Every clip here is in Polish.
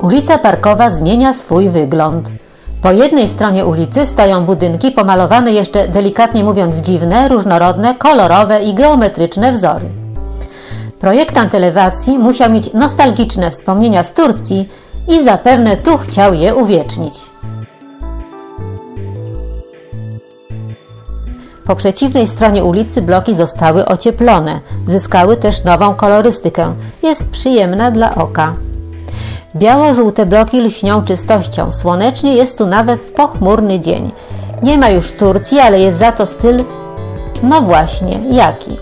Ulica Parkowa zmienia swój wygląd. Po jednej stronie ulicy stoją budynki pomalowane jeszcze delikatnie mówiąc w dziwne, różnorodne, kolorowe i geometryczne wzory. Projektant elewacji musiał mieć nostalgiczne wspomnienia z Turcji i zapewne tu chciał je uwiecznić. Po przeciwnej stronie ulicy bloki zostały ocieplone, zyskały też nową kolorystykę. Jest przyjemna dla oka. Biało-żółte bloki lśnią czystością, słonecznie jest tu nawet w pochmurny dzień. Nie ma już Turcji, ale jest za to styl, no właśnie, jaki?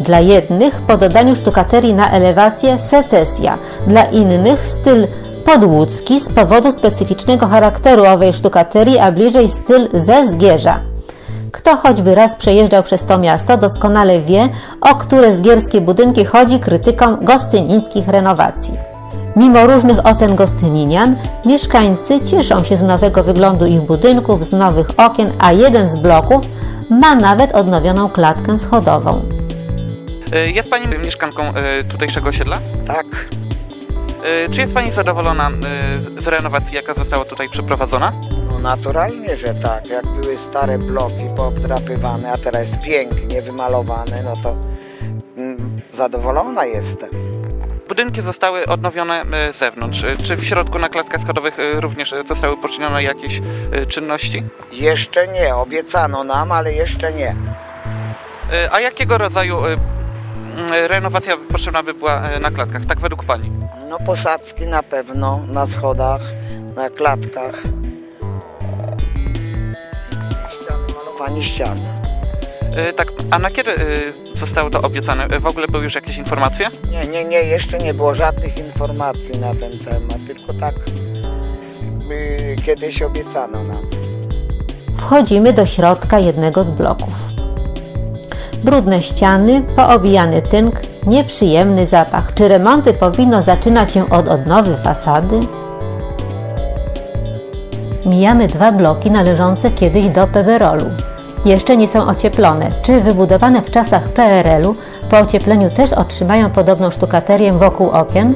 Dla jednych po dodaniu sztukaterii na elewację secesja, dla innych styl podłódzki z powodu specyficznego charakteru owej sztukaterii, a bliżej styl ze Zgierza. Kto choćby raz przejeżdżał przez to miasto, doskonale wie, o które zgierskie budynki chodzi krytykom gostynińskich renowacji. Mimo różnych ocen gostyninian, mieszkańcy cieszą się z nowego wyglądu ich budynków, z nowych okien, a jeden z bloków ma nawet odnowioną klatkę schodową. E, Jest Pani mieszkanką e, tutejszego osiedla? Tak, E, Czy jest Pani zadowolona z renowacji, jaka została tutaj przeprowadzona? Naturalnie, że tak. Jak były stare bloki poobdrapywane, a teraz jest pięknie wymalowane, no to mm, zadowolona jestem. Budynki zostały odnowione e, z zewnątrz. E, Czy w środku na klatkach schodowych e, również zostały poczynione jakieś czynności? Jeszcze nie, obiecano nam, ale jeszcze nie. A jakiego rodzaju renowacja potrzebna by była na klatkach, tak według Pani? No posadzki na pewno, na schodach, na klatkach. Malowanie ścian. E, Tak, a na kiedy e, zostało to obiecane? E, W ogóle były już jakieś informacje? Nie, nie, nie, jeszcze nie było żadnych informacji na ten temat, tylko tak y, kiedyś obiecano nam. Wchodzimy do środka jednego z bloków. Brudne ściany, poobijany tynk, nieprzyjemny zapach. Czy remonty powinno zaczynać się od odnowy fasady? Mijamy dwa bloki należące kiedyś do PWR-u. Jeszcze nie są ocieplone. Czy wybudowane w czasach PRL-u po ociepleniu też otrzymają podobną sztukaterię wokół okien?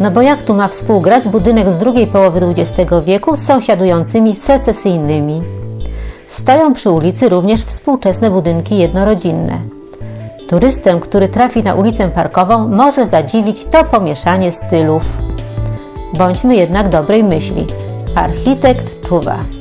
No bo jak tu ma współgrać budynek z drugiej połowy XX wieku z sąsiadującymi secesyjnymi? Stoją przy ulicy również współczesne budynki jednorodzinne. Turystę, który trafi na ulicę parkową, może zadziwić to pomieszanie stylów. Bądźmy jednak dobrej myśli. Architekt czuwa.